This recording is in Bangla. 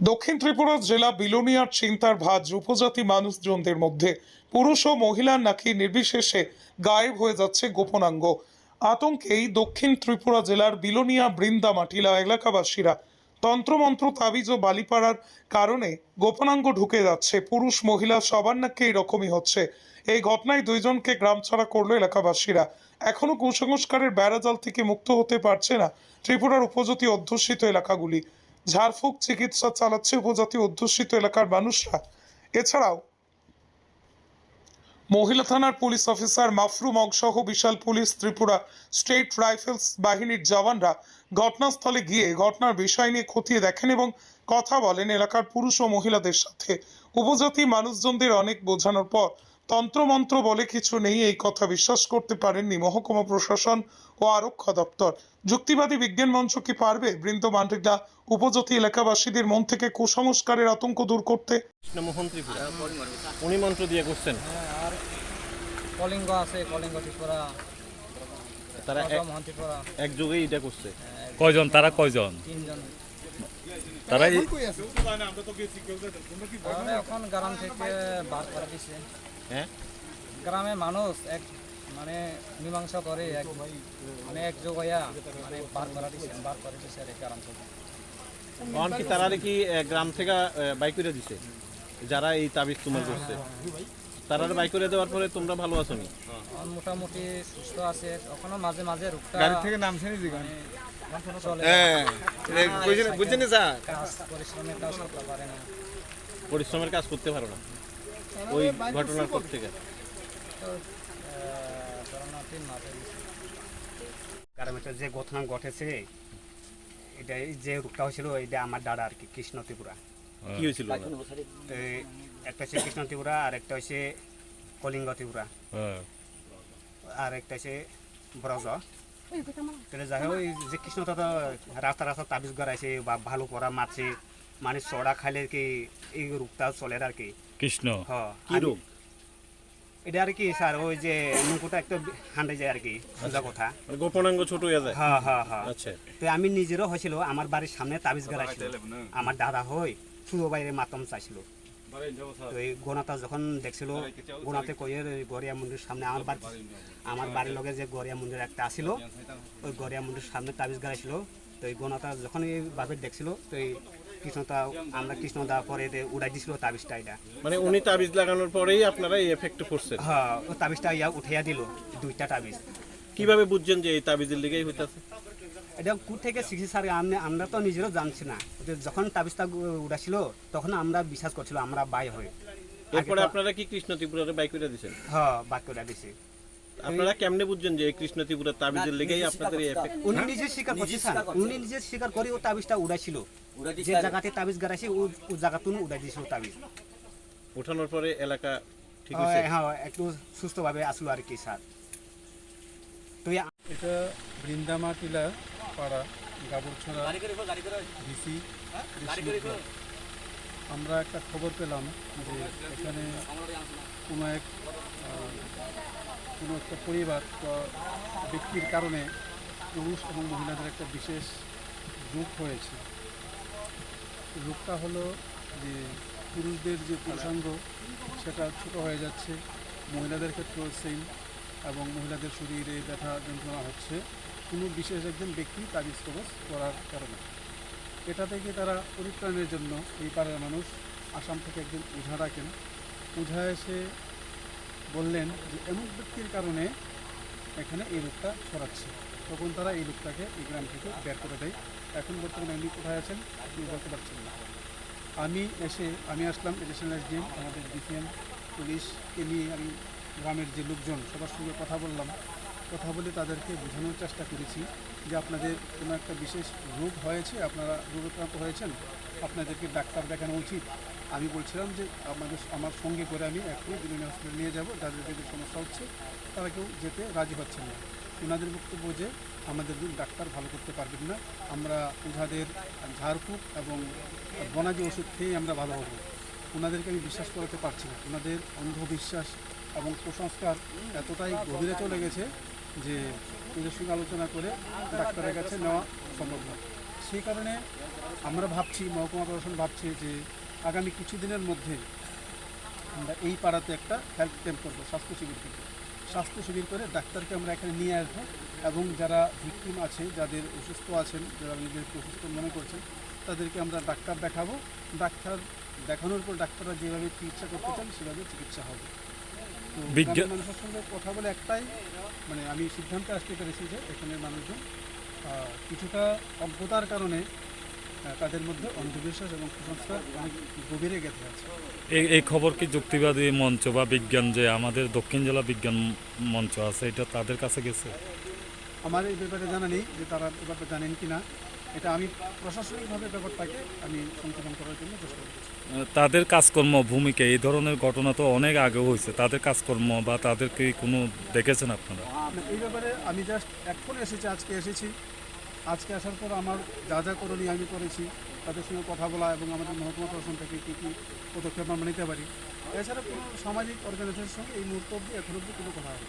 দক্ষিণ ত্রিপুরা জেলা বিলোনিয়ার চিন্তার ভাজ উপজাতি মানুষজনদের মধ্যে পুরুষ ও মহিলার নাকি নির্বিশেষে গায়েব হয়ে যাচ্ছে গোপনাঙ্গ। আতঙ্কেই দক্ষিণ ত্রিপুরা জেলার বিলোনিয়া বৃন্দা মাটিলা এলাকাবাসীরা তন্ত্রমন্ত্র, তাবিজ ও বালিপাড়ার কারণে গোপনাঙ্গ ঢুকে যাচ্ছে। পুরুষ, মহিলা সবার নাকি এরকমই হচ্ছে। এই ঘটনায় দুইজনকে গ্রাম ছাড়া করল এলাকাবাসীরা। এখনও কুসংস্কারের বেড়াজাল থেকে মুক্ত হতে পারছে না ত্রিপুরার উপজাতি অধ্যুষিত এলাকাগুলি। ঝাড়ফুঁক চিকিৎসা চালাচ্ছে উপজাতি অধ্যুষিত এলাকার মানুষরা। এছাড়াও মহিলা থানার পুলিশ অফিসার মাফরুম সহ বিশাল পুলিশ ত্রিপুরা স্টেট রাইফেলস বাহিনীর জওয়ানরা ঘটনাস্থলে গিয়ে ঘটনার বিষয় নিয়ে খতিয়ে দেখেন এবং কথা বলেন এলাকার পুরুষ ও মহিলাদের সাথে। উপজাতি মানুষজনদের অনেক বোঝানোর পর তন্ত্রমন্ত্র বলে কিছু নেই এই কথা বিশ্বাস করতে পারেননি মহকুমা প্রশাসন ও আরক্ষা দপ্তর। যুক্তিবাদী বিজ্ঞান মঞ্চ কি পারবে? বৃন্দ মান্ডিলা উপজাতি এলাকাবাসীদের মন থেকে কুসংস্কারের আতঙ্ক দূর করতে? কৃষ্ণমোহন ত্রিপুরা। উনি মন্ত্র দিয়ে করছেন। আর কলিঙ্গ আছে কলিঙ্গ ত্রিপুরা। তারা এক- মহান এটা করছে। কয়জন? তারা কয়জন? তিনজন। তারা এখন গ্রাম থেকে বার করে দিছে। হ্যাঁ? গ্রামে মানুষ এক মানে মীমাংসা করে এক মানে এক যোগ হইয়া মানে বার করা দিছে বার করে দিছে আর গ্রাম থেকে তখন কি তারা কি গ্রাম থেকে বাইক করে দিছে? যারা এই তাবিজ তোমার করছে। তারা বাইক করে দেওয়ার পরে তোমরা ভালো আছো নি? এখন মোটামুটি সুস্থ আছে এখনও মাঝে মাঝে রোগটা গাড়ি থেকে নামছে নি জিগান মানে চলে। হ্যাঁ বুঝছেন স্যার কাজ পরিশ্রমের কাজ করতে পারে না। পরিশ্রমের কাজ করতে পারো না। ওই ঘটনার পর থেকে। কারণ এটা যে ঘটনা ঘটেছে এটা যে রূপটা হয়েছিল এটা আমার দাদা আর কি কৃষ্ণ ত্রিপুরা। কি হয়েছিল একটা হচ্ছে কৃষ্ণ ত্রিপুরা আর একটা হচ্ছে কলিঙ্গ ত্রিপুরা। হ্যাঁ। আর একটা হচ্ছে ব্রজ। তাহলে যাই হোক যে কৃষ্ণ তো রাস্তা রাস্তা তাবিজ গড়াইছে বা ভালো করা মারছে মানে চড়া খাইলে কি এই রূপটা চলে আর কি? কৃষ্ণ। হ কি রোগ এটা আর কি স্যার ওই যে মুকুটা একটু হান্ডে যায় আর কি সোজা কথা। মানে গোপনাঙ্গ ছোট হয়ে যায়? হ্যাঁ হ্যাঁ হ্যাঁ। আচ্ছা। তো আমি নিজেরও হয়েছিল আমার বাড়ির সামনে তাবিজ গাড়াইছিল। আমার দাদা হই শুধু বাইরে মাতম চাইছিল। তো এই গোনাটা যখন দেখছিল গোনাতে কইয়ের ওই গড়িয়া মন্দির সামনে আমার বাড়ি আমার বাড়ির লগে যে গড়িয়া মন্দির একটা আসিল ওই গড়িয়া মন্দির সামনে তাবিজ গাড়াইছিল। তো এই গোনাটা যখন এইভাবে দেখছিল তো এই কৃষ্ণতা আমরা কৃষ্ণ কৃষ্ণদা পরে উড়াই দিছিল তাবিজটা এটা। মানে উনি তাবিজ লাগানোর পরেই আপনারা এই এফেক্ট করছেন? হ্যাঁ ও তাবিজটা ইয়া উঠাইয়া দিল দুইটা তাবিজ। কীভাবে বুঝছেন যে এই তাবিজের লিগেই হইতাছে? এটা কু থেকে শিখছি স্যার আমরা আমরা তো নিজেরও জানছি না। যখন তাবিজটা উড়াছিল তখন আমরা বিশ্বাস করছিল আমরা বাই হই। এরপরে আপনারা কি কৃষ্ণ ত্রিপুরারে বাইক করে দিছেন? হ্যাঁ বাক্যটা দিছি। আপনারা কেমনে বুঝছেন যে কৃষ্ণ ত্রিপুরা তাবিজের লেগেই আপনাদের এই এফেক্ট উনি নিজে স্বীকার করছে স্যার। উনি নিজে স্বীকার করে ও তাবিজটা উড়াইছিল। যে জায়গাতে তাবিজ গাড়াইছে ও ও জায়গাতুন উড়াই দিয়েছিল তাবিজ। ওঠানোর পরে এলাকা ঠিক হ্যাঁ, হয়েছে? হ্যাঁ একটু সুস্থভাবে আসলো আর কি স্যার। তো এটা বৃন্দামা টিলা পাড়া গাবুরছড়া ডিসি আমরা একটা খবর পেলাম যে এখানে কোনো এক কোনো একটা পরিবার ব্যক্তির কারণে পুরুষ এবং মহিলাদের একটা বিশেষ রূপ হয়েছে। রূপটা হলো যে পুরুষদের যে পুরুষাঙ্গ, সেটা ছোট হয়ে যাচ্ছে, মহিলাদের ক্ষেত্রেও সেম এবং মহিলাদের শরীরে ব্যথা যন্ত্রণা হচ্ছে। কোনো বিশেষ একজন ব্যক্তি তাবিজ কবচ করার কারণে। এটা থেকে তারা পরিত্রাণের জন্য এই পাড়ার মানুষ আসাম থেকে একজন ওঝা ডাকেন। ওঝা এসে বললেন যে, এমন ব্যক্তির কারণে এখানে এই রোগটা ছড়াচ্ছে। তখন তারা এই লোকটাকে এই গ্রাম থেকে বের করে দেয়। এখন বর্তমানে উনি কোথায় আছেন? আপনি বলতে পারছেন না। আমি এসে, আমি আসলাম এডিশনাল এসডিএম আমাদের ডিসিএম পুলিশকে নিয়ে আমি গ্রামের যে লোকজন, সবার সঙ্গে কথা বললাম। কথা বলে তাদেরকে বোঝানোর চেষ্টা করেছি যে, আপনাদের কোনো একটা বিশেষ রোগ হয়েছে? আপনারা রোগাক্রান্ত হয়েছেন? আপনাদেরকে ডাক্তার দেখানো উচিত? আমি বলছিলাম যে আমাদের আমার সঙ্গে করে আমি এখনই বিভিন্ন হসপিটালে নিয়ে যাব, যাদের যাদের সমস্যা হচ্ছে, তারা কেউ যেতে রাজি হচ্ছেন না। ওনাদের বক্তব্য যে আমাদের ডাক্তার ভালো করতে পারবেন না, আমরা ওঝাদের ঝাড়ফুঁক এবং বনাজি ওষুধ খেয়েই আমরা ভালো হব। ওনাদেরকে আমি বিশ্বাস করাতে পারছি না। ওনাদের অন্ধবিশ্বাস এবং কুসংস্কার এতটাই গভীরে চলে গেছে যে ওদের সঙ্গে আলোচনা করে ডাক্তারের কাছে নেওয়া সম্ভব না সেই কারণে আমরা ভাবছি, মহকুমা প্রশাসন ভাবছে যে আগামী কিছুদিনের মধ্যে আমরা এই পাড়াতে একটা হেলথ ক্যাম্প করব স্বাস্থ্য শিবির করব স্বাস্থ্য শিবির করে ডাক্তারকে আমরা এখানে নিয়ে আসব এবং যারা ভিকটিম আছে যাদের অসুস্থ আছেন যারা নিজেদেরকে অসুস্থ মনে করছেন তাদেরকে আমরা ডাক্তার দেখাবো। ডাক্তার দেখানোর পর ডাক্তাররা যেভাবে চিকিৎসা করতে চান সেভাবে চিকিৎসা হবে। তো মানুষের সঙ্গে কথা বলে একটাই মানে আমি সিদ্ধান্তে আসতে পেরেছি যে এখানের মানুষজন কিছুটা অজ্ঞতার কারণে তাদের মধ্যে অন্ধবিশ্বাস এবং কুসংস্কার অনেক গভীরে গেঁথে আছে। এই এই খবর কি যুক্তিবাদী মঞ্চ বা বিজ্ঞান যে আমাদের দক্ষিণ জেলা বিজ্ঞান মঞ্চ আছে এটা তাদের কাছে গেছে? আমার এই ব্যাপারে জানা নেই যে তারা ব্যাপারটা জানেন কি না এটা আমি প্রশাসনিকভাবে ব্যাপারটাকে আমি সংশোধন করার জন্য চেষ্টা করছি। তাদের কাজকর্ম ভূমিকা এই ধরনের ঘটনা তো অনেক আগে হয়েছে। তাদের কাজকর্ম বা তাদেরকে কোনো দেখেছেন আপনারা? এই ব্যাপারে আমি জাস্ট এখন এসেছি আজকে এসেছি। আজকে আসার পর আমার যা যা করণীয় আমি করেছি, তাদের সঙ্গে কথা বলা এবং আমাদের মহকুমা প্রশাসন থেকে কী কী পদক্ষেপ আমরা নিতে পারি। এছাড়া কোনো সামাজিক অর্গানাইজেশনের সঙ্গে এই মুহূর্ত অবধি এখন অব্দি কোনো কথা হয়নি।